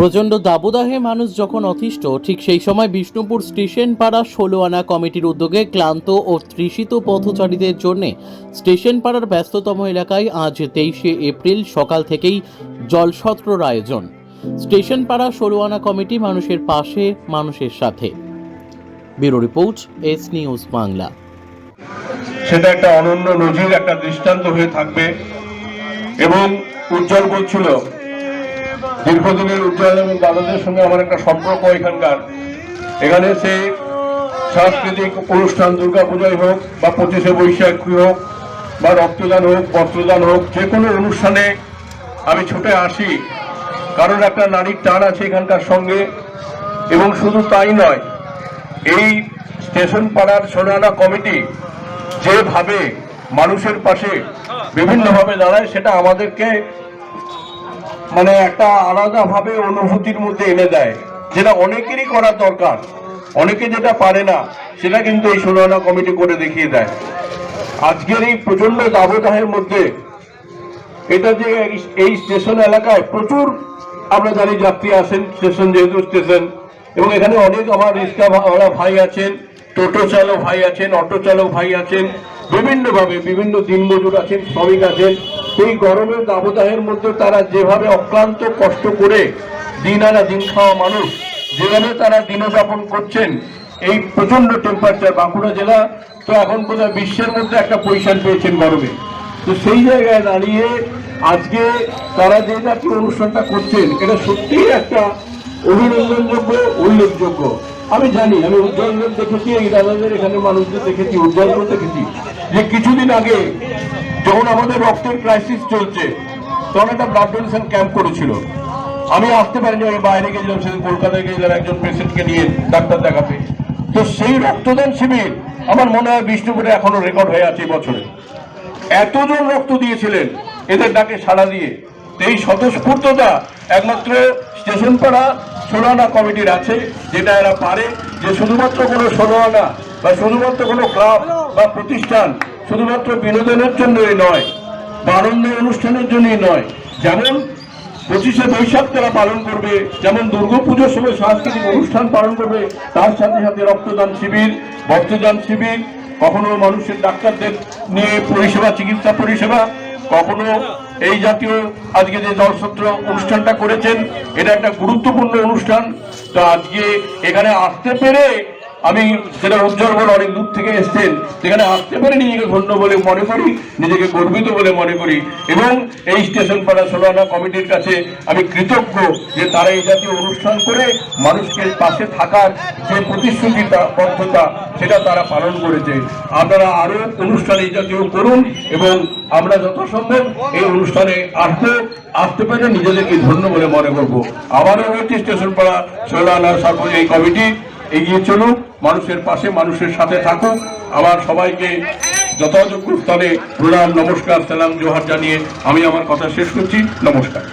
প্রচণ্ড দাবদাহে মানুষ যখন অতিষ্ঠ, ঠিক সেই সময় বিষ্ণুপুর স্টেশন পাড়া ষোলো আনা কমিটির উদ্যোগে ক্লান্ত ও তৃষিত পথচারীদের জন্য স্টেশন পাড়ার ব্যস্ততম এলাকায় আজ তেইশে এপ্রিল সকাল থেকেই জলসত্রর আয়োজন। স্টেশন পাড়া ষোলো আনা কমিটি মানুষের পাশে, মানুষের সাথে। Bureau report, S news Bangla. সেটা একটা অনন্য নজির, একটা দৃষ্টান্ত হয়ে থাকবে এবং উজ্জ্বল করছিল দীর্ঘদিনের উজ্জ্বল এবং দাদাদের সঙ্গে আমার একটা সম্পর্ক এখানকার। এখানে সে সাংস্কৃতিক অনুষ্ঠান, দুর্গাপূজাই হোক বা পঁচিশে বৈশাখী হোক বা রক্তদান হোক, বস্ত্রদান হোক, যে কোনো অনুষ্ঠানে আমি ছুটে আসি। কারণ একটা নারীর টান আছে এখানকার সঙ্গে এবং শুধু তাই নয়, এই স্টেশন পাড়ার সোনানা কমিটি যেভাবে মানুষের পাশে বিভিন্নভাবে দাঁড়ায়, সেটা আমাদেরকে মানে একটা আলাদাভাবে অনুভূতির মধ্যে এনে দেয়, যেটা অনেকেরই করা দরকার। অনেকে যেটা পারে না, সেটা কিন্তু এই সোনানা কমিটি করে দেখিয়ে দেয়। আজকের এই প্রচণ্ড দাবদাহের মধ্যে এটা যে এই- স্টেশন এলাকায় প্রচুর আমরা জানি যাত্রী আসেন, স্টেশন যেহেতু স্টেশন, এবং এখানে অনেক আমার রিক্সা ভাড়া ভাই আছেন, টোটো চালক ভাই আছেন, অটো চালক ভাই আছেন, বিভিন্নভাবে বিভিন্ন দিনমজুর আছেন, শ্রমিক আছেন। এই গরমের দাবদাহের মধ্যে তারা যেভাবে অক্লান্ত কষ্ট করে দিন আনা দিন খাওয়া মানুষ, যেভাবে তারা দিনযাপন করছেন, এই প্রচণ্ড টেম্পারেচার বাঁকুড়া জেলা তো এখন বোধহয় বিশ্বের মধ্যে একটা পজিশন পেয়েছেন গরমে। তো সেই জায়গায় দাঁড়িয়ে আজকে তারা যে জাতীয় অনুষ্ঠানটা করছেন, এটা সত্যিই একটা অভিনন্দনযোগ্য, উল্লেখযোগ্য। আমি জানি, আমি উজ্জ্বলদের দেখেছি, এই দাদাদের এখানে মানুষদের দেখেছি উজ্জ্বলদের দেখেছি, যে কিছুদিন আগে যখন আমাদের রক্তের ক্রাইসিস চলছে, তখন একটা ব্লাড ডোনেশন ক্যাম্প করেছিল। আমি আসতে পারিনি, আমি বাইরে গেছিলাম, সেদিন কলকাতায় গেছিলাম, একজন পেশেন্টকে নিয়ে ডাক্তার দেখাতে। তো সেই রক্তদান শিবির আমার মনে হয় বিষ্ণুপুরে এখনও রেকর্ড হয়ে আছে বছরে। এতজন রক্ত দিয়েছিলেন, এদের ডাকে সাড়া দিয়ে। এই স্বতঃস্ফূর্ততা একমাত্র স্টেশন পাড়া ষোলোয়ানা কমিটির আছে, যেটা এরা পারে। যে শুধুমাত্র কোনো ষোলোয়ানা বা শুধুমাত্র কোনো ক্লাব বা প্রতিষ্ঠান শুধুমাত্র বিনোদনের জন্যই নয় বা আনন্দ অনুষ্ঠানের জন্যই নয়। যেমন পঁচিশে বৈশাখ তারা পালন করবে, যেমন দুর্গাপুজোর সময় সাংস্কৃতিক অনুষ্ঠান পালন করবে, তার সাথে সাথে রক্তদান শিবির রক্তদান শিবির, কখনো মানুষের ডাক্তারদের নিয়ে পরিষেবা, চিকিৎসা পরিষেবা, কখনো এই জাতীয় আজকে যে জলসত্র অনুষ্ঠানটা করেছেন, এটা একটা গুরুত্বপূর্ণ অনুষ্ঠান। তো আজকে এখানে আসতে পেরে আমি যেটা উজ্জ্বল বলে অনেক দূর থেকে এসছেন, সেখানে আসতে পেরে নিজেকে ধন্য বলে মনে করি, নিজেকে গর্বিত বলে মনে করি। এবং এই স্টেশন পাড়া সোলানা কমিটির কাছে আমি কৃতজ্ঞ যে তারা এই জাতীয় অনুষ্ঠান করে মানুষকে পাশে থাকার যে প্রতিশ্রুতিটা, বদ্ধতা, সেটা তারা পালন করেছে। আপনারা আরও অনুষ্ঠান এই জাতীয় করুন এবং আমরা যত সম্ভব এই অনুষ্ঠানে আসতে আসতে পেরে নিজেদেরকে ধন্য বলে মনে করব। আবারও হচ্ছে স্টেশন পাড়া সোলানা সর্ব এই কমিটি। এগিয়ে চলুক মানুষের পাশে মানুষের সাথে থাকুক আবার সবাইকে যথাযোগ্য স্থানে প্রণাম, নমস্কার, সালাম, জোহার জানিয়ে আমি আমার কথা শেষ করছি। নমস্কার।